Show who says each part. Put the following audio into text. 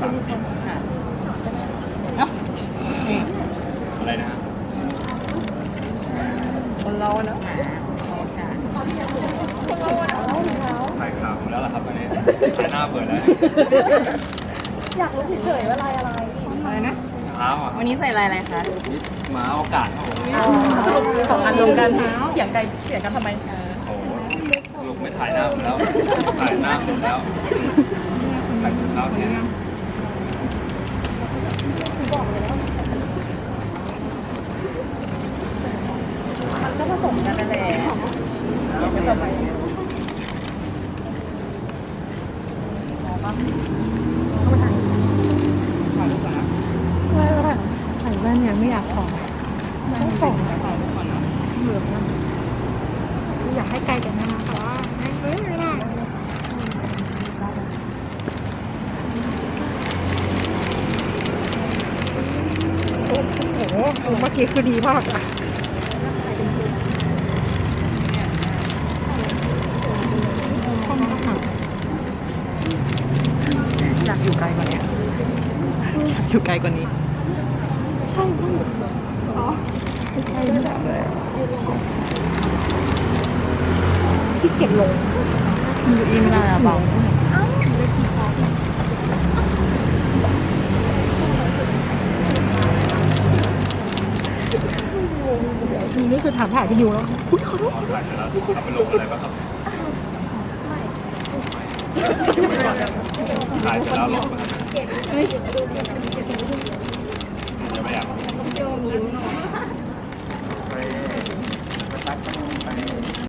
Speaker 1: สั่งอะไรนะฮะค
Speaker 2: นเร
Speaker 3: า
Speaker 2: แล้วถ
Speaker 1: ่ายขาผมแล้วล่ะครับตอนนี้ถ่ายหน้าเปิดแล้ว
Speaker 3: อยากรู้เฉยๆว่าลายอะไร
Speaker 4: อะไรนะ
Speaker 1: เท้าอะวันนี
Speaker 2: ้ใส่ลายอะไรคะ
Speaker 1: มาโอกาสข
Speaker 3: องอันรงกันเสียงไกลเสียงกันทำไม
Speaker 1: โอ้ลูกไม่ถ่ายหน้าผมแล้วถ่ายหน้าผมแล้ว
Speaker 3: นั่นแหละไม่ทำไม
Speaker 2: ถ่ายรูปก่อนนะ
Speaker 4: ไม่ไม่ใส่แว่นยังไม่อยากขอต้องส่งถ่ายร
Speaker 2: ูปก่อนนะ
Speaker 4: เหลืองมันอยากให้ไกลกันนะแต่ว่าไม่ได้โอ้โหเมื่อกี้คือดีมากอะ
Speaker 5: อยากอยู่ไกลกว่านี้ อยากอยู่ไกลกว่านี้
Speaker 4: ใช่พี่อ๋อใช่เลยที่เก็บลง
Speaker 5: มืออีไม่ได้อะเบา
Speaker 4: ทีนี้คือถามถ่ายพี่ยูแล้วอุ้ยขอโทษเอาถ
Speaker 1: ่ายเสร็จแล้วเอาไปลงอะไรบ้างครับ
Speaker 4: ถ่า
Speaker 1: ยเสร็จแล้วลงไป 第二名